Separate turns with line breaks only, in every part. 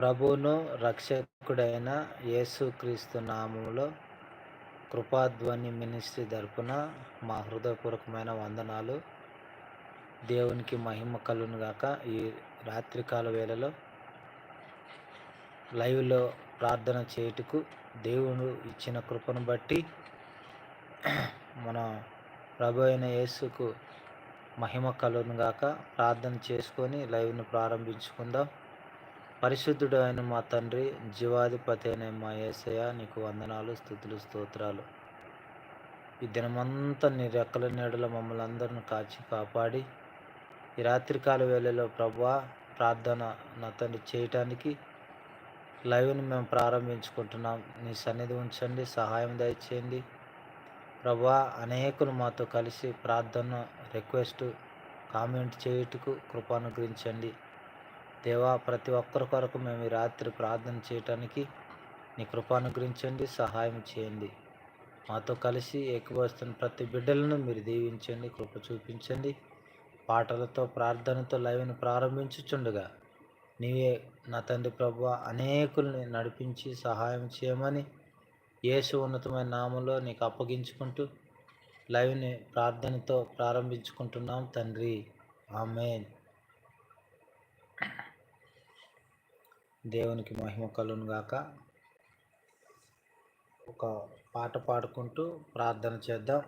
ప్రభువును రక్షకుడైన యేసుక్రీస్తు నామములో కృపాధ్వని మినిస్ట్రీ తరపున మా హృదయపూర్వకమైన వందనాలు. దేవునికి మహిమ కలును గాక. ఈ రాత్రికాల వేళలో లైవ్లో ప్రార్థన చేయుటకు దేవుడు ఇచ్చిన కృపను బట్టి మన ప్రభు అయిన యేసుకు మహిమ కలును గాక. ప్రార్థన చేసుకొని లైవ్ను ప్రారంభించుకుందాం. పరిశుద్ధుడు అయిన మా తండ్రి జీవాధిపతి అయిన మా ఏసయ నీకు వందనాలు స్థుతులు స్తోత్రాలు. ఈ దినమంతా నీ రెక్కల నీడలో మమ్మల్ని అందరిని కాచి కాపాడి ఈ రాత్రికాల వేళలో ప్రభా ప్రార్థన నా తండ్రి చేయటానికి లైవ్ని మేము ప్రారంభించుకుంటున్నాం. నీ సన్నిధి ఉంచండి సహాయం దయచేయండి. ప్రభా అనేకులు మాతో కలిసి ప్రార్థన రిక్వెస్ట్ కామెంట్ చేయుటకు కృపానుగ్రహించండి. దేవా ప్రతి ఒక్కరి కొరకు మేము ఈ రాత్రి ప్రార్థన చేయటానికి నీ కృపానుగ్రహించండి సహాయం చేయండి. మాతో కలిసి ఏకవస్తున్న ప్రతి బిడ్డలను మీరు దీవించండి కృప చూపించండి. పాటలతో ప్రార్థనతో లైవ్ని ప్రారంభించుచుండగా నీవే నా తండ్రి ప్రభు అనేకుల్ని నడిపించి సహాయం చేయమని యేసు ఉన్నతమైన నామంలో నీకు అప్పగించుకుంటూ లైవ్ని ప్రార్థనతో ప్రారంభించుకుంటున్నాం తండ్రి. ఆమెన్. దేవునికి మహిమ కలును గాక. ఒక పాట పాడుకుంటూ ప్రార్థన చేద్దాం.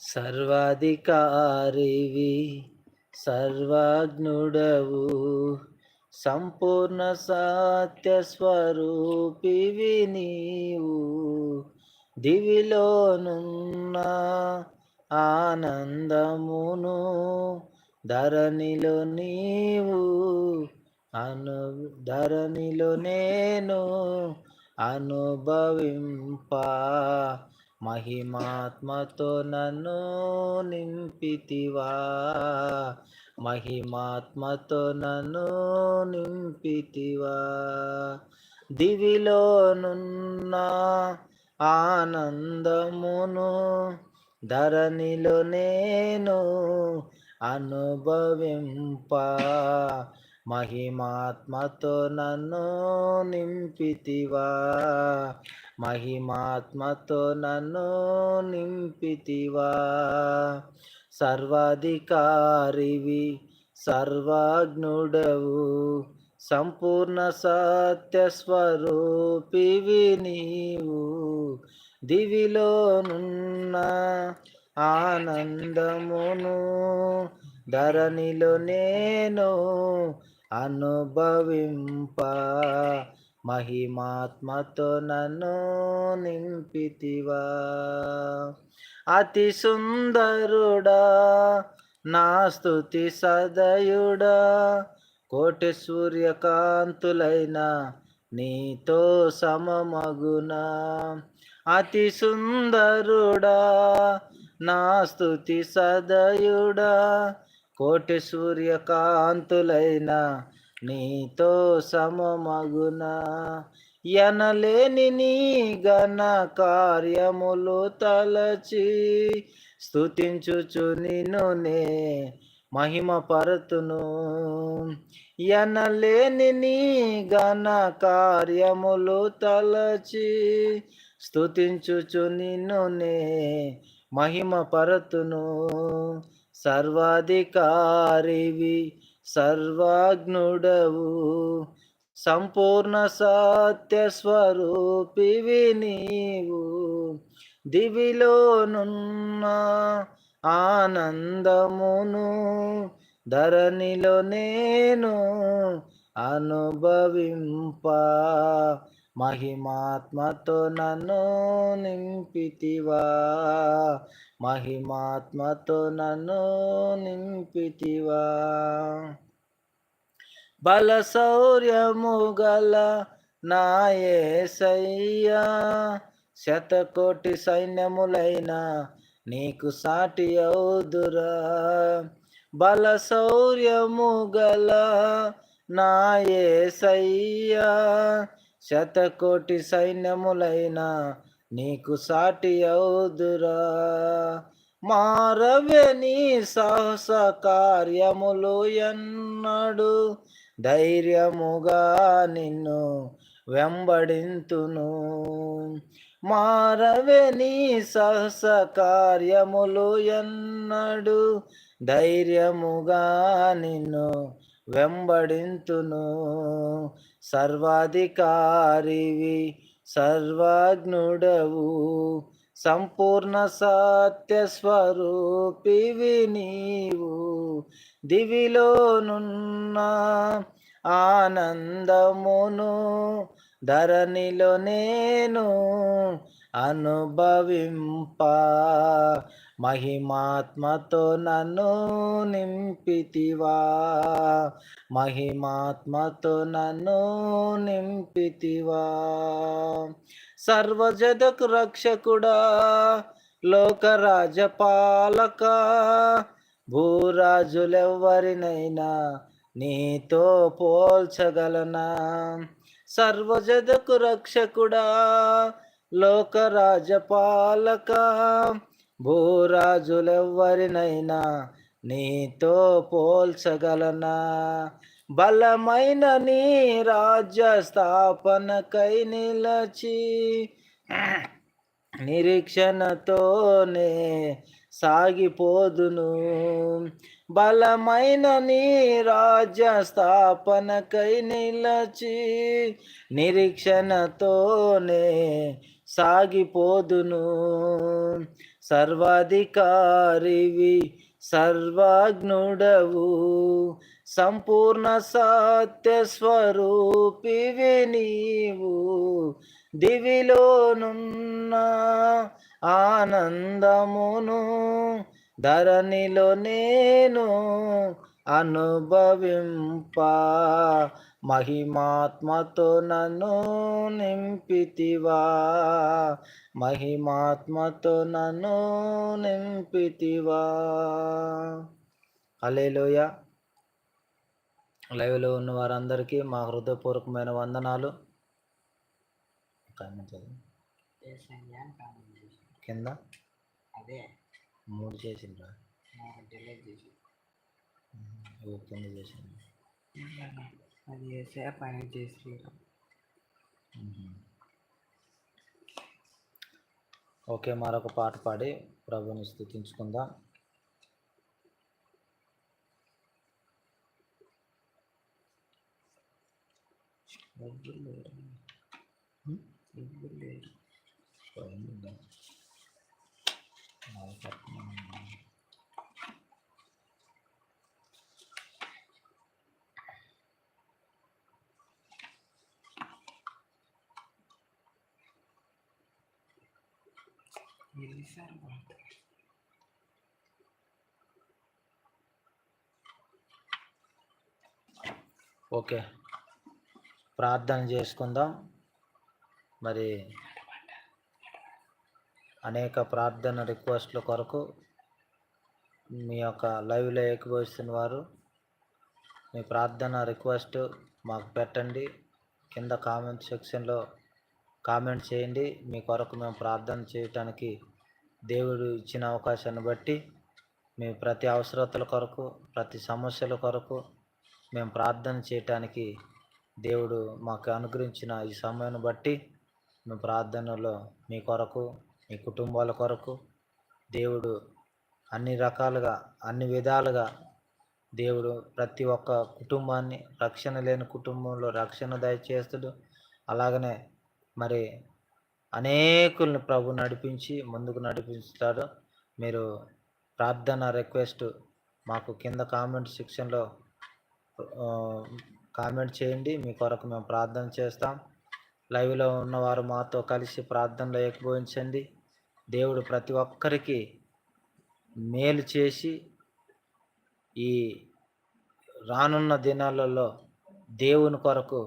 సర్వాధికారివి సర్వజ్ఞుడవు సంపూర్ణ సత్య స్వరూపివి నీవు. దివిలోనున్న ఆనందమును ధరణిలో నీవు అను ధరణిలో నేను అనుభవింప. మహిమాత్మతో నన్ను నింపితివా. మహిమాత్మతో నన్ను నింపితివా. దివిలోనున్న ఆనందమును ధరణిలో నేను అనుభవింప. మహిమాత్మతో నన్ను నింపితివా. మహిమాత్మతో నన్ను నింపితివా. సర్వాధికారివి సర్వజ్ఞుడవు. సంపూర్ణ సత్య స్వరూపివి నీవు దివిలోనున్న ఆనందమును ధరణిలో నేను అనుభవింప మహిమాత్మతో నన్ను నింపితివా. అతి సుందరుడా నా స్థుతి సదయుడా కోటి సూర్యకాంతులైన నీతో సమమగునా. అతి సుందరుడా నా స్థుతి సదయుడా కోటి సూర్యకాంతులైన నీతో సమమగున. ఎనలేని నీ గణ కార్యములు తలచి స్థుతించుచు నిన్ను నే మహిమ పరతును ఎనలేని నీ గణ కార్యములు తలచి స్థుతించుచు నిన్ను నే మహిమ పరతును సర్వాధికారివి సర్వాగ్నుడవు సంపూర్ణ సత్య స్వరూపివి నీవు. దివిలోనున్న ఆనందమును ధరణిలో నేను అనుభవింప మహిమాత్మతో నన్ను నింపితివా. మహిమాత్మతో నన్ను నింపితివా. బల శౌర్యము గల నాయసయ్యా. శతకోటి సైన్యములైన నీకు సాటి అవుదురా బల శౌర్యము గల నాయసయ్యా. శతకోటి సైన్యములైన నీకు సాటి అవుదురా. మారవే నీ సాహస కార్యములు ఎన్నడు. ధైర్యముగా నిన్ను వెంబడింతును. మారవే నీ సహస కార్యములు ఎన్నడు. ధైర్యముగా నిన్ను వెంబడింతును. సర్వాధికారివి సర్వజ్ఞుడవు. సంపూర్ణ సత్య స్వరూపివి నీవు. దివిలోనున్న ఆనందమును ధరణిలో నేను అనుభవింప. మహిమాత్మతో నన్ను నింపితివా. మహిమాత్మతో నన్ను నింపితివా. సర్వజదకు రక్షకుడా లోకరాజపాలక భూరాజులెవ్వరినైనా నీతో పోల్చగలనా. సర్వజదకు రక్షకుడా లోకరాజపాలక భూరాజులెవ్వరినైనా నీతో పోల్చగలనా? బలమైన నీ రాజ్య స్థాపనకై నిలచి నిరీక్షణతోనే సాగిపోదును. బలమైన నీ రాజ్య స్థాపనకై నిలచి నిరీక్షణతోనే సాగిపోదును. సర్వాధికారివి సర్వజ్ఞుడవు సంపూర్ణ సత్య స్వరూపివి నీవు దివిలోనున్న ఆనందమును ధరణిలో నేను అనుభవింప మహిమాత్మతో నన్ను నింపితివా. మహిమాత్మతో నన్ను నింపితివా. అలేలోయ లైవ్లో ఉన్న వారందరికీ మా హృదయపూర్వకమైన వందనాలు. కింద?
అదే.
మూడు చేసిండ్రా?
డిలీట్ చేసి.
ఓ కింద చేసిండ్రు.
అది చేసే పైన చేసి
ఓకే మరొక పాట పాడి ప్రభుని స్థుతించుకుందాం
ఎవ్వరు లేరు? ఎవ్వరు లేరు
ఓకే. ప్రార్థన చేసుకుందాం. మరి అనేక ప్రార్థన రిక్వెస్ట్ల కొరకు మీ యొక్క లైవ్లో ఏకీభవిస్తున్న వారు మీ ప్రార్థన రిక్వెస్ట్ మాకు పెట్టండి. కింద కామెంట్ సెక్షన్లో కామెంట్ చేయండి. మీ కొరకు మేము ప్రార్థన చేయటానికి దేవుడు ఇచ్చిన అవకాశాన్ని బట్టి మీ ప్రతి అవసరతల కొరకు ప్రతి సమస్యల కొరకు మేము ప్రార్థన చేయటానికి దేవుడు మాకు అనుగ్రహించిన ఈ సమయాన్ని బట్టి మేము ప్రార్థనలో మీ కొరకు మీ కుటుంబాల కొరకు దేవుడు అన్ని రకాలుగా అన్ని విధాలుగా దేవుడు ప్రతి ఒక్క కుటుంబాన్ని రక్షణ లేని కుటుంబంలో రక్షణ దయచేస్తుడు. అలాగనే మరి అనేకుల్ని ప్రభు నడిపించి ముందుకు నడిపిస్తాడు మీరు ప్రార్థన రిక్వెస్ట్ మాకు కింద కామెంట్ సెక్షన్లో కామెంట్ చేయండి. మీ కొరకు మేము ప్రార్థన చేస్తాం. లైవ్లో ఉన్నవారు మాతో కలిసి ప్రార్థనలో ఏకీభవించండి దేవుడు ప్రతి ఒక్కరికి మేలు చేసి ఈ రానున్న దినాలలో దేవుని కొరకు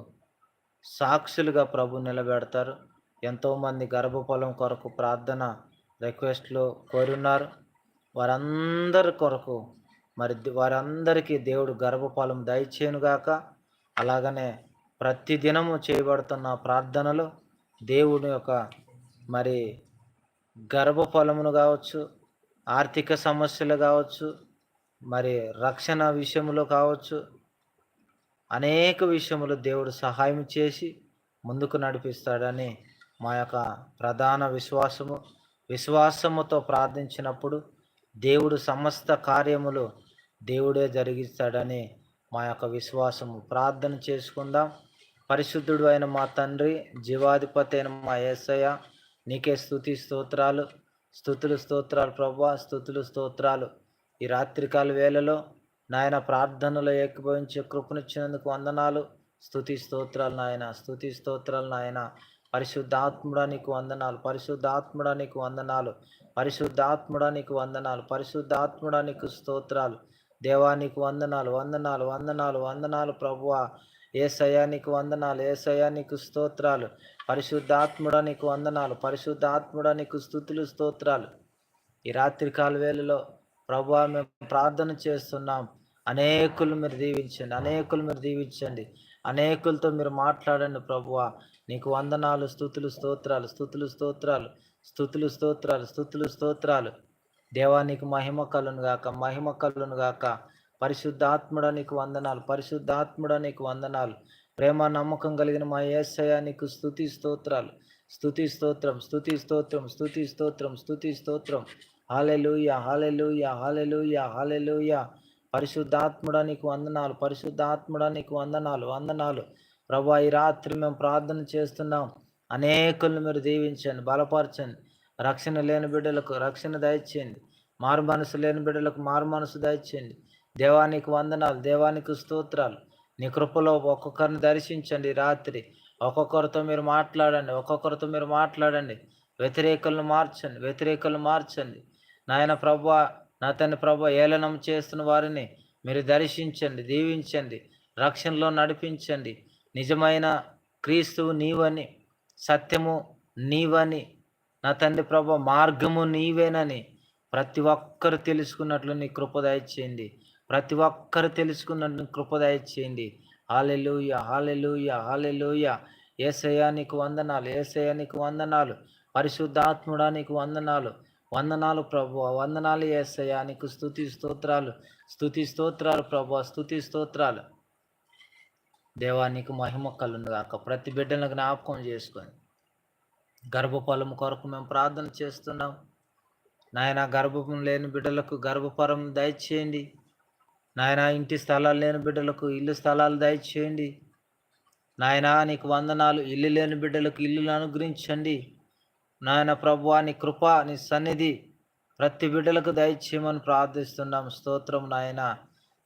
సాక్షులుగా ప్రభు నిలబెడతారు. ఎంతోమంది గర్భఫలం కొరకు ప్రార్థన రిక్వెస్ట్లు కోరున్నారు. వారందరి కొరకు మరి వారందరికీ దేవుడు గర్భఫలం దయచేయునుగాక. అలాగనే ప్రతి దినము చేయబడుతున్న ప్రార్థనలు దేవుని యొక్క మరి గర్భఫలమును కావచ్చు ఆర్థిక సమస్యలు కావచ్చు మరి రక్షణ విషయంలో కావచ్చు అనేక విషయములు దేవుడు సహాయం చేసి ముందుకు నడిపిస్తాడని మా యొక్క ప్రధాన విశ్వాసము. విశ్వాసముతో ప్రార్థించినప్పుడు దేవుడు సమస్త కార్యములు దేవుడే జరిగిస్తాడని మా యొక్క విశ్వాసము. ప్రార్థన చేసుకుందాం. పరిశుద్ధుడు అయిన మా తండ్రి జీవాధిపతి అయిన మా ఏసయ్య నీకే స్థుతి స్తోత్రాలు. స్థుతులు స్తోత్రాలు ప్రభా స్థుతులు స్తోత్రాలు. ఈ రాత్రికాల వేళలో నాయన ప్రార్థనలో ఏకీభవించే కృపనిచ్చినందుకు వందనాలు. స్థుతి స్తోత్రాలు నాయన స్థుతి స్తోత్రాలు నాయన. పరిశుద్ధాత్ముడా నీకు వందనాలు. పరిశుద్ధాత్ముడా నీకు వందనాలు. పరిశుద్ధాత్ముడా నీకు వందనాలు. పరిశుద్ధాత్ముడా నీకు స్తోత్రాలు. దేవానికి వందనాలు. వందనాలు వందనాలు వందనాలు ప్రభువా. ఏ సయానికి వందనాలు. ఏ సయానికి స్తోత్రాలు. పరిశుద్ధాత్ముడా నీకు వందనాలు. పరిశుద్ధాత్ముడా నీకు స్థుతులు స్తోత్రాలు. ఈ రాత్రికాల వేళలో ప్రభు మేము ప్రార్థన చేస్తున్నాం. అనేకులు మీరు దీవించండి అనేకులు మీరు దీవించండి. అనేకులతో మీరు మాట్లాడండి ప్రభువ నీకు వందనాలు స్థుతులు స్తోత్రాలు స్థుతులు స్తోత్రాలు స్థుతులు స్తోత్రాలు స్థుతులు స్తోత్రాలు. దేవా నీకు మహిమ కలును గాక మహిమ కలును గాక. పరిశుద్ధాత్ముడ నీకు వందనాలు పరిశుద్ధాత్ముడ నీకు వందనాలు. ప్రేమ నమ్మకం కలిగిన మా ఏసయ నీకు స్థుతి స్తోత్రాలు. స్థుతి స్తోత్రం స్థుతి స్తోత్రం స్థుతి స్తోత్రం స్థుతి స్తోత్రం. హాలెలుయ హాలెలుయ హాలెలుయ హాలెలుయ పరిశుద్ధాత్ముడా నీకు వందనాలు పరిశుద్ధాత్ముడా నీకు వందనాలు వందనాలు. ప్రభా ఈ రాత్రి మేము ప్రార్థన చేస్తున్నాం. అనేకులను మీరు దీవించండి బలపరచండి. రక్షణ లేని బిడ్డలకు రక్షణ దయచేయండి. మారు మనసు లేని బిడ్డలకు మారు మనసు దయచేయండి. దేవానికి వందనాలు దేవానికి స్తోత్రాలు. నీ కృపలో ఒక్కొక్కరిని దర్శించండి రాత్రి. ఒక్కొక్కరితో మీరు మాట్లాడండి ఒక్కొక్కరితో మీరు మాట్లాడండి. వ్యతిరేకలను మార్చండి వ్యతిరేకలు మార్చండి. నాయన ప్రభు నా తండ్రి ప్రభు ఏలనం చేస్తున్న వారిని మీరు దర్శించండి దీవించండి రక్షణలో నడిపించండి. నిజమైన క్రీస్తువు నీవని సత్యము నీవని నా తండ్రి ప్రభు మార్గము నీవేనని ప్రతి ఒక్కరు తెలుసుకున్నట్లు నీ కృప దయచేయండి. ప్రతి ఒక్కరు తెలుసుకున్నట్లు నీ చేయండి దయచేయండి. హాలెలూయ హాలెలూయ హాలెలూయ నీకు వందనాలు ఏసయ్యా నీకు వందనాలు. పరిశుద్ధాత్ముడా నీకు వందనాలు. వందనాలు ప్రభు వందనాలు ఏసయ్యా నీకు స్థుతి స్తోత్రాలు స్థుతి స్తోత్రాలు ప్రభు స్థుతి స్తోత్రాలు. దేవా నీకు మహిమ కలును ప్రతి బిడ్డను జ్ఞాపకం చేసుకొని గర్భఫలం కొరకు మేము ప్రార్థన చేస్తున్నాం. నాయన గర్భం లేని బిడ్డలకు గర్భఫలం దయచేయండి. నాయన ఇంటి స్థలాలు లేని బిడ్డలకు ఇల్లు స్థలాలు దయచేయండి. నాయన నీకు వందనాలు. ఇల్లు లేని బిడ్డలకు ఇల్లులు అనుగ్రహించండి. నాయన ప్రభువా నీ కృప నీ సన్నిధి ప్రతి బిడ్డలకు దయచేయమని ప్రార్థిస్తున్నాం స్తోత్రం నాయన.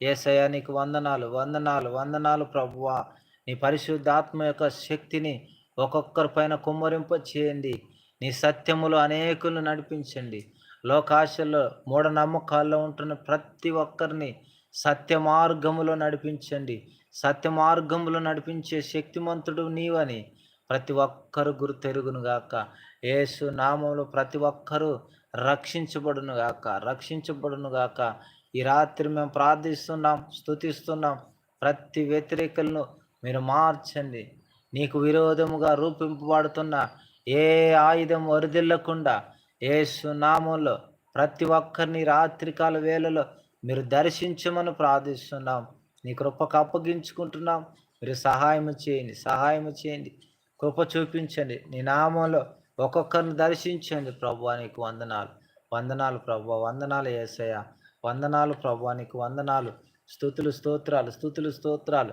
ఏసయ్య నీకు వందనాలు వందనాలు వందనాలు ప్రభువా. నీ పరిశుద్ధాత్మ యొక్క శక్తిని ఒక్కొక్కరి పైన కుమ్మరింప చేయండి నీ సత్యములు అనేకులు నడిపించండి. లోకాశల్లో మూఢనమ్మకాల్లో ఉంటున్న ప్రతి ఒక్కరిని సత్య మార్గములో నడిపించండి. సత్య మార్గములో నడిపించే శక్తిమంతుడు నీవని. ప్రతి ఒక్కరు గుర్తెరుగును గాక. యేసు నామంలో ప్రతి ఒక్కరూ రక్షించబడును గాక. రక్షించబడును గాక. ఈ రాత్రి మేము ప్రార్థిస్తున్నాం స్తుతిస్తున్నాం. ప్రతి వ్యతిరేకలను మీరు మార్చండి. నీకు విరోధముగా రూపింపబడుతున్న ఏ ఆయుధం వరిదిల్లకుండా యేసు నామంలో ప్రతి ఒక్కరిని రాత్రికాల వేళలో మీరు దర్శించమని ప్రార్థిస్తున్నాం. నీ కృపకు అప్పగించుకుంటున్నాం. మీరు సహాయం చేయండి సహాయం చేయండి. కృప చూపించండి. నీ నామంలో ఒక్కొక్కరిని దర్శించండి ప్రభు నీకు వందనాలు. వందనాలు ప్రభు వందనాలు ఏసయ్య. వందనాలు ప్రభు నీకు వందనాలు. స్థుతులు స్తోత్రాలు స్థుతులు స్తోత్రాలు.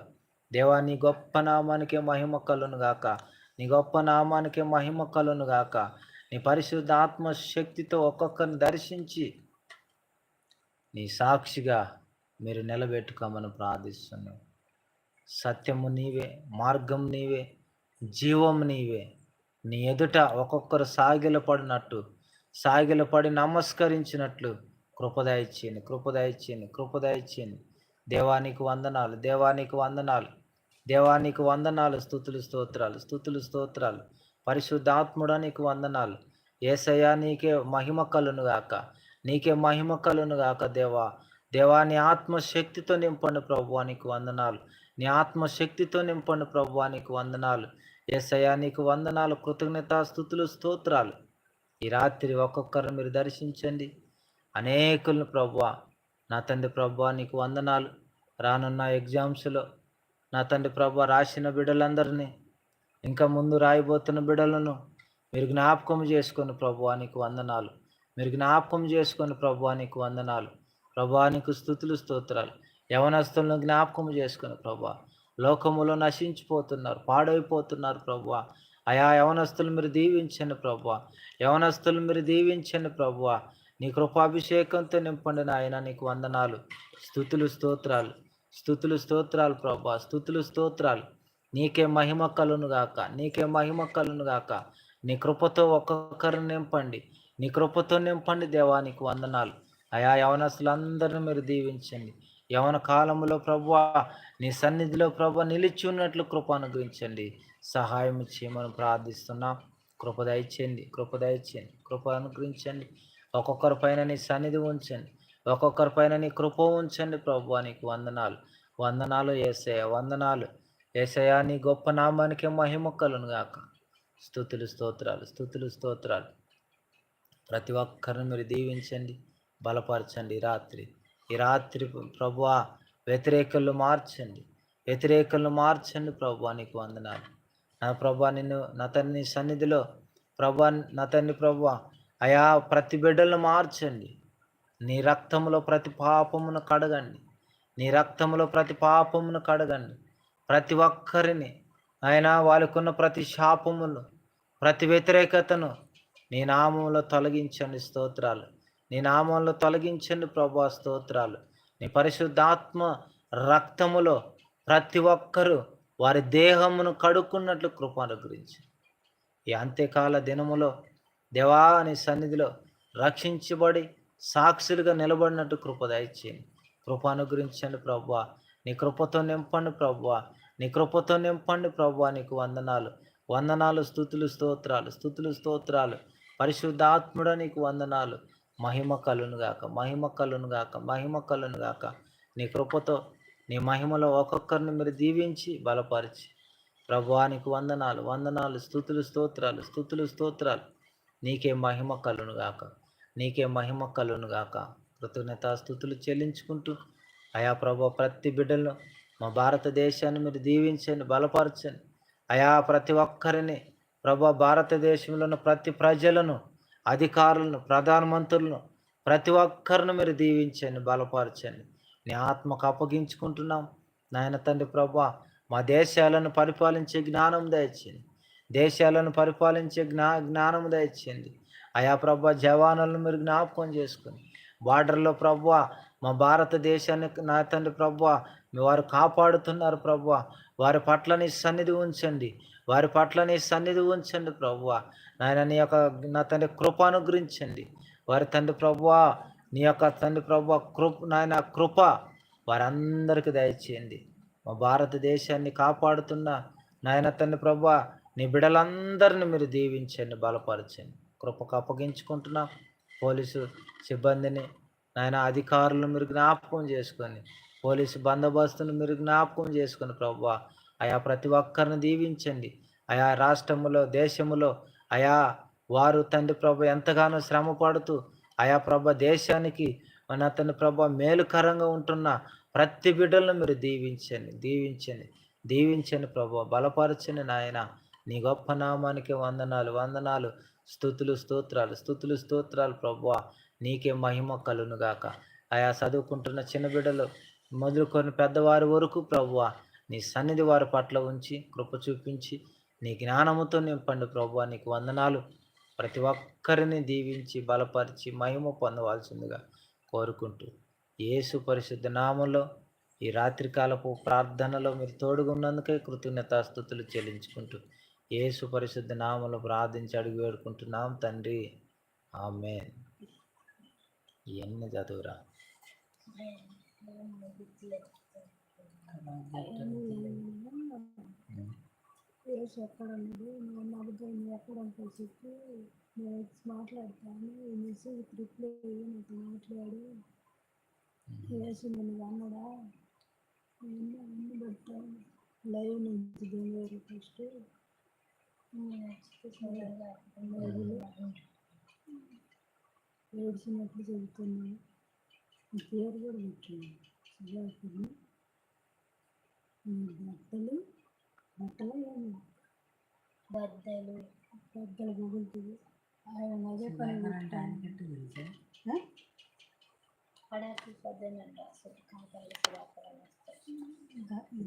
దేవా నీ గొప్ప నామానికే మహిమ కలును గాక. నీ గొప్ప నామానికే మహిమ కలును గాక. నీ పరిశుద్ధ ఆత్మశక్తితో ఒక్కొక్కరిని దర్శించి నీ సాక్షిగా మీరు నిలబెట్టుకోమని ప్రార్థిస్తున్నాం. సత్యము నీవే మార్గం నీవే జీవం నీవే. నీ ఎదుట ఒక్కొక్కరు సాగిలపడినట్టు సాగిలపడి నమస్కరించినట్లు కృపదాయిచ్చేయండి కృపదాయిచ్చేయండి కృపదాయిచ్చేయండి దేవానికి వందనాలు దేవానికి వందనాలు దేవానికి వందనాలు స్థుతులు స్తోత్రాలు స్థుతులు స్తోత్రాలు. పరిశుద్ధాత్ముడా నీకు వందనాలు. ఏసయ్యా నీకే మహిమ కలును గాక. నీకే మహిమ కలును గాక దేవా. దేవా నీ ఆత్మశక్తితో నింపండి ప్రభువానికి వందనాలు. నీ ఆత్మశక్తితో నింపండి ప్రభువానికి వందనాలు. వందనాలు నీకు వందనాలు కృతజ్ఞత స్థుతులు స్తోత్రాలు. ఈ రాత్రి ఒక్కొక్కరు మీరు దర్శించండి. అనేకులను ప్రభు నా తండ్రి ప్రభు నీకు వందనాలు. రానున్న ఎగ్జామ్స్లో నా తండ్రి ప్రభు రాసిన బిడ్డలందరినీ ఇంకా ముందు రాయబోతున్న బిడ్డలను మీరు జ్ఞాపకం చేసుకొని ప్రభు నీకు వందనాలు. మీరు జ్ఞాపకం చేసుకొని ప్రభు నీకు వందనాలు. ప్రభా నీకు స్థుతులు స్తోత్రాలు. యవనస్తులను జ్ఞాపకం చేసుకొని ప్రభా లోకములో నశించిపోతున్నారు పాడైపోతున్నారు ప్రభు అయా యవనస్తులు మీరు దీవించండి ప్రభు యవనస్తులు మీరు దీవించండి ప్రభు నీ కృపాభిషేకంతో నింపండి నాయన నీకు వందనాలు. స్థుతులు స్తోత్రాలు. స్థుతులు స్తోత్రాలు ప్రభా స్థుతులు స్తోత్రాలు. నీకే మహిమ కలును గాక. నీకే మహిమ కలును గాక. నీ కృపతో ఒక్కొక్కరిని నింపండి. నీ కృపతో నింపండి దేవా నీకు వందనాలు. అయా యవనస్తులందరిని మీరు దీవించండి. యవన కాలంలో ప్రభు నీ సన్నిధిలో ప్రభు నిలిచి ఉన్నట్లు కృప అనుగ్రహించండి. సహాయం చేయమని ప్రార్థిస్తున్నాం. కృప దయచేయండి కృప దయచేయండి కృప అనుగ్రహించండి. ఒక్కొక్కరి పైన నీ సన్నిధి ఉంచండి. ఒక్కొక్కరి పైన నీ కృప ఉంచండి ప్రభు నీకు వందనాలు. వందనాలు ఏసయ వందనాలు. ఏసయా నీ గొప్ప నామానికి మహిమ కలును గాక. స్థుతులు స్తోత్రాలు స్థుతులు స్తోత్రాలు. ప్రతి ఒక్కరిని మీరు దీవించండి బలపరచండి రాత్రి. ఈ రాత్రి ప్రభు వ్యతిరేకలు మార్చండి. వ్యతిరేకలను మార్చండి ప్రభు నీకు వందనాలు. నా ప్రభా నిన్ను నా తన్ని సన్నిధిలో ప్రభా నా తన్ని ప్రభు అయా ప్రతి బిడ్డలను మార్చండి. నీ రక్తంలో ప్రతి పాపమును కడగండి. నీ రక్తంలో ప్రతి పాపమును కడగండి. ప్రతి ఒక్కరిని ఆయన వాళ్ళకున్న ప్రతి శాపమును ప్రతి వ్యతిరేకతను నీ నామంలో తొలగించండి స్తోత్రాలు. నీ నామంలో తొలగించండి ప్రభా స్తోత్రాలు. నీ పరిశుద్ధాత్మ రక్తములో ప్రతి ఒక్కరూ వారి దేహమును కడుక్కున్నట్లు కృప అనుగ్రహించి. ఈ అంత్యకాల దినములో దేవా నీ సన్నిధిలో రక్షించబడి సాక్షులుగా నిలబడినట్టు కృప దయచేయండి. కృప అనుగ్రహించండి ప్రభా. నీ కృపతో నింపండి ప్రభా. నీ కృపతో నింపండి ప్రభా నీకు వందనాలు. వందనాలు స్థుతులు స్తోత్రాలు స్థుతులు స్తోత్రాలు. పరిశుద్ధాత్ముడ నీకు వందనాలు. మహిమ కలును గాక మహిమ కలును గాక మహిమ కలును గాక. నీ కృపతో నీ మహిమలో ఒక్కొక్కరిని మీరు దీవించి బలపరిచి. ప్రభువానికి వందనాలు వందనాలు స్థుతులు స్తోత్రాలు స్థుతులు స్తోత్రాలు. నీకే మహిమ కలును గాక నీకే మహిమ కలును గాక. కృతజ్ఞత స్థుతులు చెల్లించుకుంటూ అయా ప్రభు ప్రతి బిడ్డలను మా భారతదేశాన్ని మీరు దీవించండి బలపరచండి. అయా ప్రతి ఒక్కరిని ప్రభా భారతదేశంలో ఉన్న ప్రతి ప్రజలను అధికారులను ప్రధానమంత్రులను ప్రతి ఒక్కరిని మీరు దీవించండి బలపరచండి. నీ ఆత్మకు అప్పగించుకుంటున్నాం. నాయన తండ్రి ప్రభా మా దేశాలను పరిపాలించే జ్ఞానం దయచేయండి. దేశాలను పరిపాలించే జ్ఞా జ్ఞానం దయచేయండి. అయా ప్రభా జవానులను మీరు జ్ఞాపకం చేసుకుని బార్డర్లో ప్రభా మా భారతదేశాన్ని నా తండ్రి ప్రభా వారు కాపాడుతున్నారు ప్రభా. వారి పట్ల నీ సన్నిధి ఉంచండి. వారి పట్ల నీ సన్నిధి ఉంచండి ప్రభువా. నాయన నీ యొక్క నా తండ్రి కృప అనుగ్రహించండి. వారి తండ్రి ప్రభువా నీ యొక్క తండ్రి ప్రభు కృప నాయన కృప వారందరికీ దయచేయండి. మా భారతదేశాన్ని కాపాడుతున్న నాయన తండ్రి ప్రభు నీ బిడలందరిని మీరు దీవించండి బలపరచండి. కృపకు అప్పగించుకుంటున్నా. పోలీసు సిబ్బందిని నాయన అధికారులను మీరు జ్ఞాపకం చేసుకొని పోలీసు బందోబస్తును మీరు జ్ఞాపకం చేసుకొని ప్రభు ఆయా ప్రతి ఒక్కరిని దీవించండి. ఆయా రాష్ట్రములో దేశములో ఆయా వారు తండ్రి ప్రభు ఎంతగానో శ్రమ పడుతూ ఆయా ప్రభ దేశానికి మన అతని ప్రభ మేలుకరంగా ఉంటున్న ప్రతి బిడ్డలను మీరు దీవించండి దీవించండి దీవించండి ప్రభు. బలపరచండి నాయన. నీ గొప్ప నామానికి వందనాలు వందనాలు స్థుతులు స్తోత్రాలు స్థుతులు స్తోత్రాలు ప్రభు. నీకే మహిమ కలునుగాక ఆయా చదువుకుంటున్న చిన్న బిడ్డలు మొదలుకొని పెద్దవారి వరకు ప్రభువ నీ సన్నిధి వారి పట్ల ఉంచి కృప చూపించి నీ జ్ఞానముతో నింపండి ప్రభు నీకు వందనాలు. ప్రతి ఒక్కరిని దీవించి బలపరిచి మహిమ పొందవలసిందిగా కోరుకుంటూ యేసు పరిశుద్ధ నామంలో ఈ రాత్రికాలపు ప్రార్థనలో మీరు తోడుగున్నందుకే కృతజ్ఞతాస్థుతులు చెల్లించుకుంటూ యేసు పరిశుద్ధ నామంలో ప్రార్థించి అడిగి వేడుకుంటున్నాం తండ్రి. ఆమె ఎన్ని చదువురా?
వేసి ఎక్కడ ఉన్నాడు నేను అబద్ధం ఎక్కడ చెప్పి నేను మాట్లాడతాను ఈ మెసేజ్ రిప్లై నాకు మాట్లాడు వేసి నేను అన్నడా అన్నీ అన్ని పెట్టాను లైవ్ నుంచి బెంగళూరు ఫస్ట్ ఏడ్చినట్లు చెబుతున్నాను పేరు కూడా పెట్టాను సుజాతని బట్టలు బట్టలు బద్దలు. బద్దలు గుగులుతుంది ఆయన అదే పని పడాకి అసలు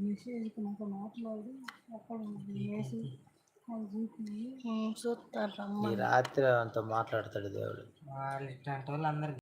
మెసేజ్కి నాకు మాట్లాడి అక్కడ
ఈ రాత్రి అంతా మాట్లాడతాడు దేవుడు.
వాళ్ళు ఇట్లాంటి వాళ్ళు అందరు